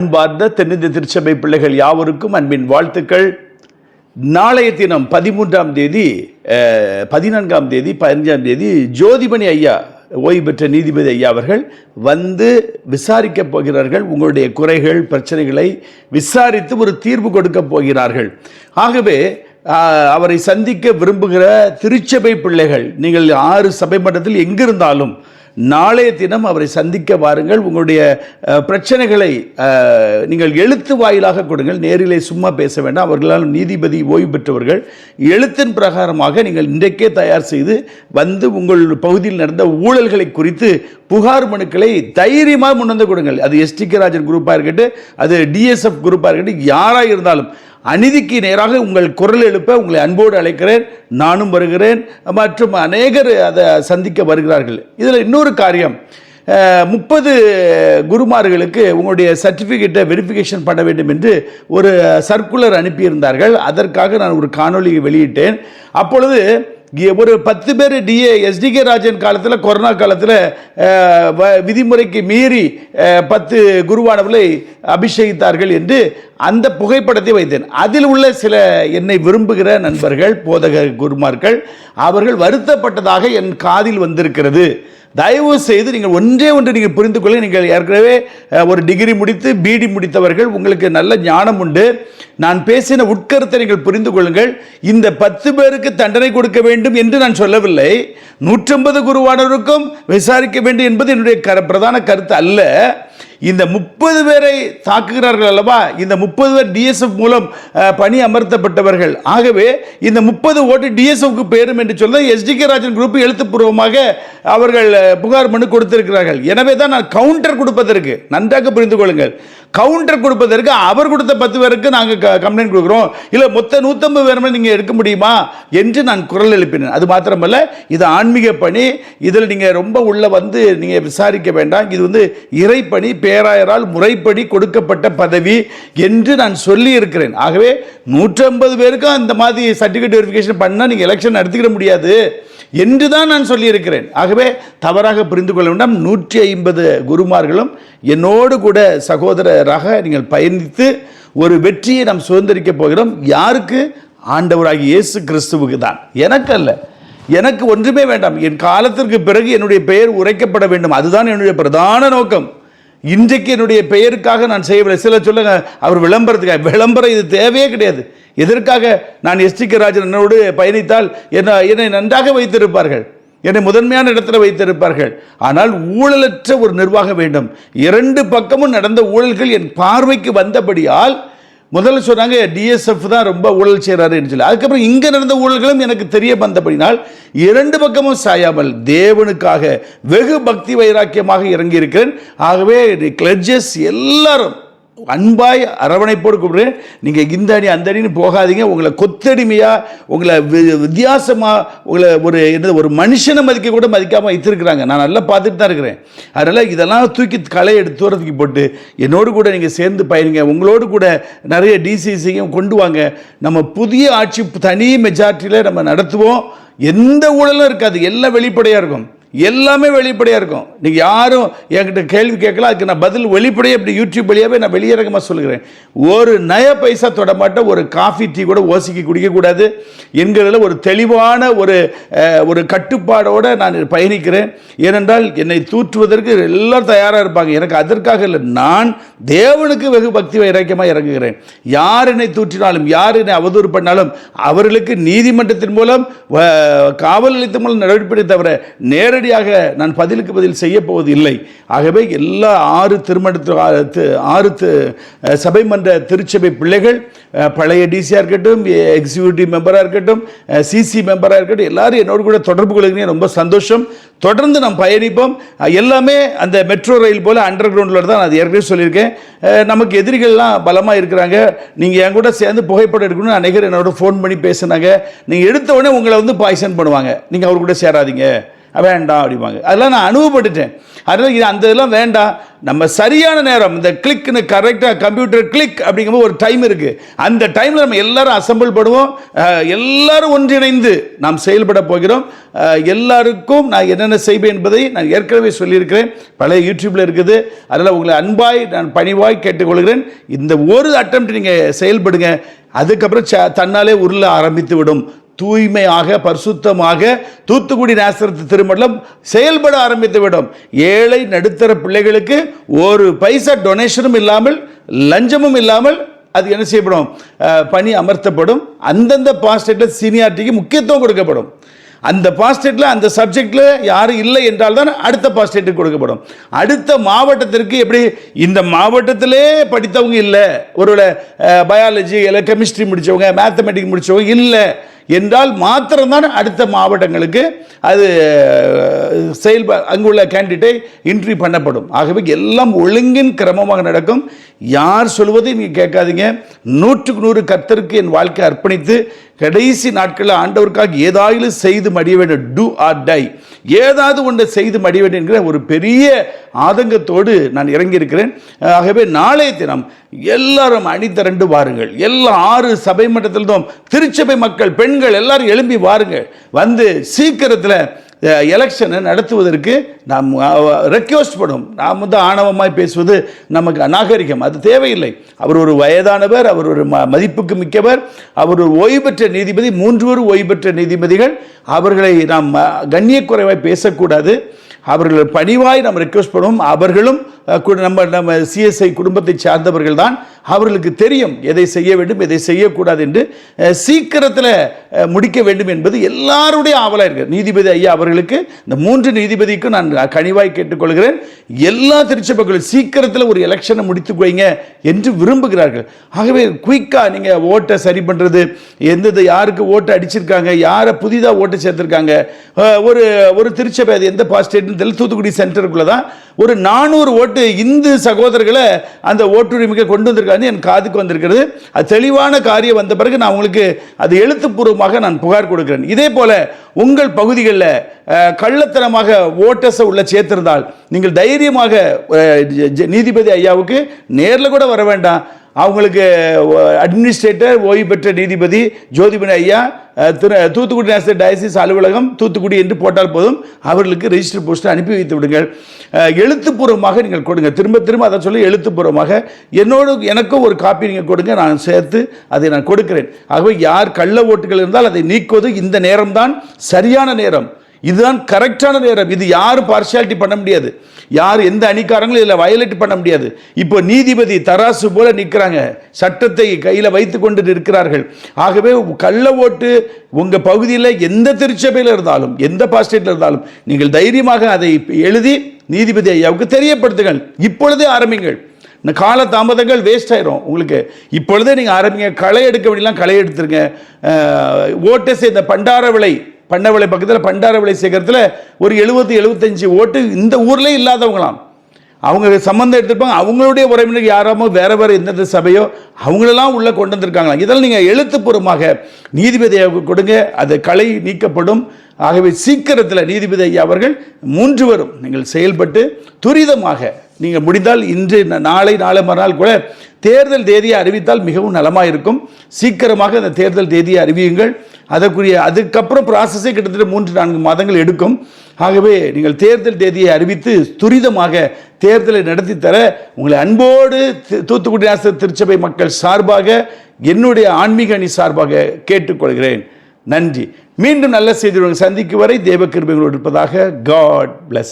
அன்பார்ந்த தென்னிந்திய திருச்சபை பிள்ளைகள் யாவருக்கும் அன்பின் வாழ்த்துக்கள். நாளைய தினம் பதிமூன்றாம் தேதி பதினான்காம் தேதி பதினஞ்சாம் தேதி ஜோதிமணி ஐயா ஓய்வு பெற்ற நீதிபதி ஐயா அவர்கள் வந்து விசாரிக்கப் போகிறார்கள். உங்களுடைய குறைகள் பிரச்சனைகளை விசாரித்து ஒரு தீர்வு கொடுக்கப் போகிறார்கள். ஆகவே அவரை சந்திக்க விரும்புகிற திருச்சபை பிள்ளைகள் நீங்கள் ஆறு சபை மன்றத்தில் எங்கிருந்தாலும் நாளைய தினம் அவரை சந்திக்க வாருங்கள். உங்களுடைய பிரச்சனைகளை நீங்கள் எழுத்து வாயிலாக கொடுங்கள். நேரிலே சும்மா பேச வேண்டாம். அவர்களால் நீதிபதி ஓய்வு பெற்றவர்கள். எழுத்தின் பிரகாரமாக நீங்கள் இன்றைக்கே தயார் செய்து வந்து உங்கள் பகுதியில் நடந்த ஊழல்களை குறித்து புகார் மனுக்களை தைரியமாக முன்வந்து கொடுங்கள். அது எஸ்டிகே ராஜன் குரூப்பாக இருக்கட்டும் அது டிஎஸ்எஃப் குரூப்பாக இருக்கட்டும் யாராக இருந்தாலும். அநீதிக்கு நேராக உங்கள் குரல் எழுப்ப உங்களை அன்போடு அழைக்கிறேன். நானும் வருகிறேன். மற்றும் அநேகர் அதை சந்திக்க வருகிறார்கள். இதில் இன்னொரு காரியம். முப்பது குருமார்களுக்கு உங்களுடைய சர்டிஃபிகேட்டை வெரிஃபிகேஷன் பண்ண வேண்டும் என்று ஒரு சர்க்குலர் அனுப்பியிருந்தார்கள். அதற்காக நான் ஒரு காணொளி வெளியிட்டேன். அப்பொழுது ஒரு பத்து பேர் டிஏ எஸ்டிகே ராஜன் காலத்தில் கொரோனா காலத்தில் விதிமுறைக்கு மீறி பத்து குருவானவர்களை அபிஷேகித்தார்கள் என்று அந்த புகைப்படத்தை வைத்தேன். அதில் உள்ள சில என்னை விரும்புகிற நண்பர்கள் போதக குருமார்கள் அவர்கள் வருத்தப்பட்டதாக என் காதில் வந்திருக்கிறது. தயவு செய்து நீங்கள் ஒன்றே ஒன்று நீங்கள் புரிந்து கொள்ள நீங்கள் ஏற்கனவே ஒரு டிகிரி முடித்து பிடி முடித்தவர்கள் உங்களுக்கு நல்ல ஞானம் உண்டு. நான் பேசின உட்கருத்தை நீங்கள் புரிந்து கொள்ளுங்கள் இந்த பத்து பேருக்கு தண்டனை கொடுக்க வேண்டும் என்று நான் சொல்லவில்லை. நூற்றம்பது குருவானவருக்கும் விசாரிக்க வேண்டும் என்பது என்னுடைய கர பிரதான கருத்து அல்ல. இந்த முப்பது பேரை தாக்குகிறார்கள் அல்லவா? இந்த முப்பது பேர் டிஎஸ்எஃப் மூலம் பணி அமர்த்தப்பட்டவர்கள். ஆகவே இந்த முப்பது ஓட்டு டிஎஸ்எஃப்க்கு பேரும் என்று சொல்ல எஸ்டிகே ராஜன் குரூப் எழுத்துப்பூர்வமாக அவர்கள் புகார் மனு கொடுத்திருக்கிறார்கள். எனவே தான் நான் கவுண்டர் கொடுப்பதற்கு நன்றாக புரிந்து கொள்ளுங்கள். கவுண்டர் கொடுப்பதற்கு அவர் கொடுத்த பத்து பேருக்கு நாங்கள் கம்ப்ளைண்ட் கொடுக்குறோம். இல்லை மொத்த நூற்றம்பது பேருமே நீங்கள் எடுக்க முடியுமா என்று நான் குரல் எழுப்பினேன். அது மாத்திரமல்ல இது ஆன்மீக பணி. இதில் நீங்கள் ரொம்ப உள்ள வந்து நீங்கள் விசாரிக்க வேண்டாம். இது வந்து இறைப்பணி பேராயரால் முறைப்படி கொடுக்கப்பட்ட பதவி என்று நான் சொல்லி இருக்கிறேன் ஆகவே நூற்றம்பது பேருக்கும் அந்த மாதிரி சர்டிஃபிகேட் வெரிஃபிகேஷன் பண்ணால் நீங்கள் எலெக்ஷன் நடத்திக்கிட முடியாது என்று தான் நான் சொல்லியிருக்கிறேன். ஆகவே தவறாக புரிந்து கொள்ள வேண்டாம். நூற்றி ஐம்பது குருமார்களும் என்னோடு கூட சகோதரராக நீங்கள் பயணித்து ஒரு வெற்றியை நாம் சுதந்திரிக்கப் போகிறோம். யாருக்கு? ஆண்டவராகி இயேசு கிறிஸ்துவுக்கு தான். எனக்கு அல்ல எனக்கு ஒன்றுமே வேண்டாம். என் காலத்திற்கு பிறகு என்னுடைய பெயர் உரைக்கப்பட வேண்டும். அதுதான் என்னுடைய பிரதான நோக்கம். இன்றைக்கு என்னுடைய பெயருக்காக நான் செய்யவில்லை. சில சொல்லுங்க அவர் விளம்பரத்துக்காக. விளம்பரம் இது தேவையே கிடையாது. எதற்காக நான் எஸ் டி கே ராஜன் என்னோடு பயணித்தால் என்ன என்னை நன்றாக வைத்திருப்பார்கள். என்னை முதன்மையான இடத்துல வைத்திருப்பார்கள். ஆனால் ஊழலற்ற ஒரு நிர்வாகம் வேண்டும். இரண்டு பக்கமும் நடந்த ஊழல்கள் என் பார்வைக்கு வந்தபடியால் முதல்ல சொன்னாங்க டிஎஸ்எஃப் தான் ரொம்ப ஊழல் செய்கிறாருன்னு சொல்லி. அதுக்கப்புறம் இங்கே நடந்த ஊழல்களும் எனக்கு தெரிய வந்தபடினால் இரண்டு பக்கமும் சாயாமல் தேவனுக்காக வெகு பக்தி வைராக்கியமாக இறங்கியிருக்கிறேன். ஆகவே கிளட்ஜஸ் எல்லாரும் அன்பாய் அரவணைப்போடு கூப்பிடுறேன். நீங்கள் இந்த அணி அந்த அணின்னு போகாதீங்க. உங்களை கொத்தடிமையாக உங்களை வி- உங்களை ஒரு என்னது ஒரு மனுஷனை மதிக்க கூட மதிக்காமல் வைத்திருக்கிறாங்க. நான் நல்லா பார்த்துட்டு தான் இருக்கிறேன். அதனால் இதெல்லாம் தூக்கி களை எடுத்து தூரத்துக்கு போட்டு என்னோடு கூட நீங்கள் சேர்ந்து பயணிங்க. உங்களோடு கூட நிறைய டிசிசியும் கொண்டு வாங்க. நம்ம புதிய ஆட்சி தனி மெஜாரிட்டியில் நம்ம நடத்துவோம். எந்த ஊழலும் இருக்காது. எல்லாம் வெளிப்படையாக இருக்கும். எல்லாமே வெளிப்படையாக இருக்கும். நீங்கள் யாரும் என்கிட்ட கேள்வி கேட்கலாம் அதுக்கு நான் பதில் வெளிப்படையாக இப்படி யூடியூப் வழியாகவே நான் வெளியிறக்கமாக சொல்லுகிறேன். ஒரு நய பைசா தொட ஒரு காஃபி டீ கூட ஓசிக்கு குடிக்கக்கூடாது. என்கிறதுல ஒரு தெளிவான ஒரு ஒரு கட்டுப்பாடோடு நான் பயணிக்கிறேன். ஏனென்றால் என்னை தூற்றுவதற்கு எல்லோரும் தயாராக இருப்பாங்க. எனக்கு அதற்காக இல்லை. நான் தேவனுக்கு வெகு பக்தி இறக்கமாக இறங்குகிறேன். யார் என்னை தூற்றினாலும் யார் என்னை அவதூறு பண்ணாலும் அவர்களுக்கு நீதிமன்றத்தின் மூலம் காவல் நிலையத்தின் மூலம் நடவடிக்கை தவிர நேரடியாக நான் பதிலுக்கு பதில் செய்ய போவது இல்லை ஆகவே எல்லா ஆறு திருமணத்து ஆறு சபை மன்ற திருச்சபை பிள்ளைகள் பழைய டிசியாக இருக்கட்டும் எக்ஸிக்யூட்டிவ் மெம்பராக இருக்கட்டும் சிசி மெம்பராக இருக்கட்டும் எல்லாரும் என்னோடு கூட தொடர்பு கொள்கிறீங்க ரொம்ப சந்தோஷம். தொடர்ந்து நாம் பயணிப்போம். எல்லாமே அந்த மெட்ரோ ரயில் போல் அண்டர் கிரவுண்டில் தான் நான் அது ஏற்கனவே சொல்லியிருக்கேன். நமக்கு எதிரிகள்லாம் பலமாக இருக்கிறாங்க. நீங்கள் என் கூட சேர்ந்து புகைப்படம் எடுக்கணும்னு அநேகர் என்னோட ஃபோன் பண்ணி பேசுனாங்க. நீங்கள் எடுத்த உடனே உங்களை வந்து பாய்சன் பண்ணுவாங்க. நீங்கள் அவர் கூட சேராதீங்க. வேண்டாம் அப்படிம்பாங்க. அதெல்லாம் நான் அனுபவப்பட்டுட்டேன். அதனால் இது அந்த இதெல்லாம் வேண்டாம் நம்ம சரியான நேரம் இந்த கிளிக்னு கரெக்டாக கம்ப்யூட்டர் கிளிக் அப்படிங்கும்போது ஒரு டைம் இருக்குது அந்த டைமில் நம்ம எல்லாரும் அசம்பிள் படுவோம் எல்லாரும் ஒன்றிணைந்து நாம் செயல்பட போகிறோம். எல்லாருக்கும் நான் என்னென்ன செய்வேன் என்பதை நான் ஏற்கனவே சொல்லியிருக்கிறேன். பழைய யூடியூப்பில் இருக்குது. அதனால் உங்களை அன்பாய் நான் பணிவாய் கேட்டுக்கொள்கிறேன். இந்த ஒரு அட்டம் நீங்கள் செயல்படுங்க. அதுக்கப்புறம் ச- தன்னாலே உருள ஆரம்பித்து விடும். தூய்மையாக பரிசுத்தமாக தூத்துக்குடி நேசரத்து திருமணம் செயல்பட ஆரம்பித்துவிடும். ஏழை நடுத்தர பிள்ளைகளுக்கு ஒரு பைசா டொனேஷனும் இல்லாமல் லஞ்சமும் இல்லாமல் அது என்ன செய்யப்படும்? பணி அமர்த்தப்படும். அந்தந்த பாஸ்டேட்டில் சீனியாரிட்டிக்கு முக்கியத்துவம் கொடுக்கப்படும். அந்த பாஸ்டேட்டில் அந்த சப்ஜெக்டில் யாரும் இல்லை என்றால் தான் அடுத்த பாஸ்டேட்டுக்கு கொடுக்கப்படும். அடுத்த மாவட்டத்திற்கு எப்படி? இந்த மாவட்டத்திலே படித்தவங்க இல்லை. ஒருவேளை பயாலஜி இல்லை கெமிஸ்ட்ரி முடித்தவங்க மேத்தமெட்டிக் முடித்தவங்க இல்லை. என்றால் மாத்திரம்தான் அடுத்த மாவட்டங்களுக்கு அது செயல்பா செயல்ப அங்குள்ள கேண்டிடேட்டை இன்ட்ரி பண்ணப்படும். ஆகவே எல்லாம் ஒழுங்கின் கிரமமாக நடக்கும். யார் சொல்வதை நீங்கள் கேட்காதீங்க. நூற்றுக்கு நூறு கர்த்தருக்கு என் வாழ்க்கை அர்ப்பணித்து கடைசி நாட்களில் ஆண்டவருக்காக ஏதாவது செய்து மடிய வேண்டும். டூ ஆர் டை ஏதாவது ஒன்றை செய்து மடிய வேண்டும் என்கிற ஒரு பெரிய ஆதங்கத்தோடு நான் இறங்கியிருக்கிறேன். ஆகவே நாளைய தினம் எல்லாரும் அணிதிரண்டு வாருங்கள். எல்லா ஆறு சபை மட்டத்திலும் திருச்சபை மக்கள் பெண்கள் எல்லாரும் எழும்பி வாருங்கள். வந்து சீக்கிரத்தில் எலெக்ஷனை நடத்துவதற்கு நாம் ரெக்வஸ்ட் பண்ணும் நாம் வந்து ஆணவமாய் பேசுவது நமக்கு அநாகரிகம். அது தேவையில்லை. அவர் ஒரு வயதானவர் அவர் ஒரு ம மதிப்புக்கு மிக்கவர் அவர் ஒரு ஓய்வு பெற்ற நீதிபதி மூன்று ஓய்வு பெற்ற நீதிபதிகள். அவர்களை நாம் கண்ணியக்குறைவாய் பேசக்கூடாது. அவர்கள் பணிவாய் நாம் ரெக்வஸ்ட் பண்ணுவோம் அவர்களும் நம்ம நம்ம சிஎஸ்ஐ குடும்பத்தை சார்ந்தவர்கள் தான் அவர்களுக்கு தெரியும் எதை செய்ய வேண்டும் எதை செய்யக்கூடாது என்று சீக்கிரத்தில் முடிக்க வேண்டும் என்பது எல்லாருடைய ஆவலாக இருக்கு. நீதிபதி ஐயா அவர்களுக்கு இந்த மூன்று நீதிபதிக்கும் நான் கனிவாய் கேட்டுக்கொள்கிறேன். எல்லா திருச்சபைகளும் சீக்கிரத்தில் ஒரு எலெக்ஷனை முடித்து கொய்ங்க என்று விரும்புகிறார்கள். ஆகவே குயிக்காக நீங்கள் ஓட்டை சரி பண்ணுறது எந்தெந்த யாருக்கு ஓட்டை அடிச்சிருக்காங்க யாரை புதிதாக ஓட்டை சேர்த்துருக்காங்க ஒரு ஒரு திருச்சபை அது எந்த பாஸ்டேட்னு தெரியல தூத்துக்குடி சென்டருக்குள்ளே தான் ஒரு நானூறு ஓட்டு இந்து சகோதரர்களை அந்த ஓட்டுரிமைக்கு கொண்டு வந்திருக்காருன்னு என் காதுக்கு வந்திருக்கிறது. அது தெளிவான காரியம் வந்த பிறகு நான் உங்களுக்கு அது எழுத்துப்பூர்வமாக நான் புகார் கொடுக்கிறேன். இதே போல் உங்கள் பகுதிகளில் கள்ளத்தனமாக ஓட்டஸை உள்ள சேர்த்திருந்தால் நீங்கள் தைரியமாக நீதிபதி ஐயாவுக்கு நேரில் கூட வர வேண்டாம். அவங்களுக்கு அட்மினிஸ்ட்ரேட்டர் ஓய்வு பெற்ற நீதிபதி ஜோதிபன் ஐயா திரு தூத்துக்குடி நேசர் டயசிஸ் அலுவலகம் தூத்துக்குடி என்று போட்டால் போதும் அவர்களுக்கு ரெஜிஸ்டர் போஸ்ட் அனுப்பி வைத்து விடுங்கள். எழுத்துப்பூர்வமாக நீங்கள் கொடுங்க. திரும்ப திரும்ப அதை சொல்லி எழுத்துப்பூர்வமாக என்னோடு எனக்கும் ஒரு காப்பி நீங்கள் கொடுங்க நான் சேர்த்து அதை நான் கொடுக்கிறேன். ஆகவே யார் கள்ள ஓட்டுகள் இருந்தால் அதை நீக்குவது இந்த நேரம்தான் சரியான நேரம். இதுதான் கரெக்டான நேரம். இது யாரும் பார்ஷியாலிட்டி பண்ண முடியாது. யார் எந்த அணிக்காரங்களும் இதில் வயலேட் பண்ண முடியாது. இப்போ நீதிபதி தராசு போல நிற்கிறாங்க சட்டத்தை கையில் வைத்து கொண்டு நிற்கிறார்கள். ஆகவே கள்ள ஓட்டு உங்கள் பகுதியில் எந்த திருச்சபையில் இருந்தாலும் எந்த பாஸ்டேட்டில் இருந்தாலும் நீங்கள் தைரியமாக அதை எழுதி நீதிபதி ஐயாவுக்கு தெரியப்படுத்துங்கள். இப்பொழுதே ஆரம்பிங்கள். இந்த கால தாமதங்கள் வேஸ்ட் ஆயிரும் உங்களுக்கு. இப்பொழுதே நீங்கள் ஆரம்பிங்க. களை எடுக்க வேண்டியலாம் களை எடுத்துருங்க. ஓட்டை சேர்ந்த பண்டார விலை பண்ணவிளை பக்கத்தில் பண்டாரவலை சேகரத்தில் ஒரு எழுபது எழுபத்தஞ்சு ஓட்டு இந்த ஊர்லேயே இல்லாதவங்களாம். அவங்க சம்மந்தம் எடுத்திருப்பாங்க. அவங்களுடைய உறவினர் யாராமோ வேற வேற எந்தெந்த சபையோ அவங்களெல்லாம் உள்ளே கொண்டு வந்திருக்காங்களாம். இதெல்லாம் நீங்கள் எழுத்துப்பூர்வமாக நீதிபதியாக கொடுங்க. அது களை நீக்கப்படும். ஆகவே சீக்கிரத்தில் நீதிபதி ஐயா அவர்கள் மூன்று வரும் நீங்கள் செயல்பட்டு துரிதமாக நீங்கள் முடிந்தால் இன்று நாளை நாளை மறுநாள் கூட தேர்தல் தேதியை அறிவித்தால் மிகவும் நலமாக இருக்கும். சீக்கிரமாக அந்த தேர்தல் தேதியை அறிவியுங்கள். அதற்குரிய அதுக்கப்புறம் ப்ராசஸே கிட்டத்தட்ட மூன்று நான்கு மாதங்கள் எடுக்கும். ஆகவே நீங்கள் தேர்தல் தேதியை அறிவித்து துரிதமாக தேர்தலை நடத்தி தர உங்களை அன்போடு தூத்துக்குடி ஆசிரியர் திருச்சபை மக்கள் சார்பாக என்னுடைய ஆன்மீக அணி சார்பாக கேட்டுக்கொள்கிறேன். நன்றி. மீண்டும் நல்ல செய்தியுடன் சந்திக்கும் வரை தேவ கிருபைகளோடு இருப்பதாக காட் பிளஸ்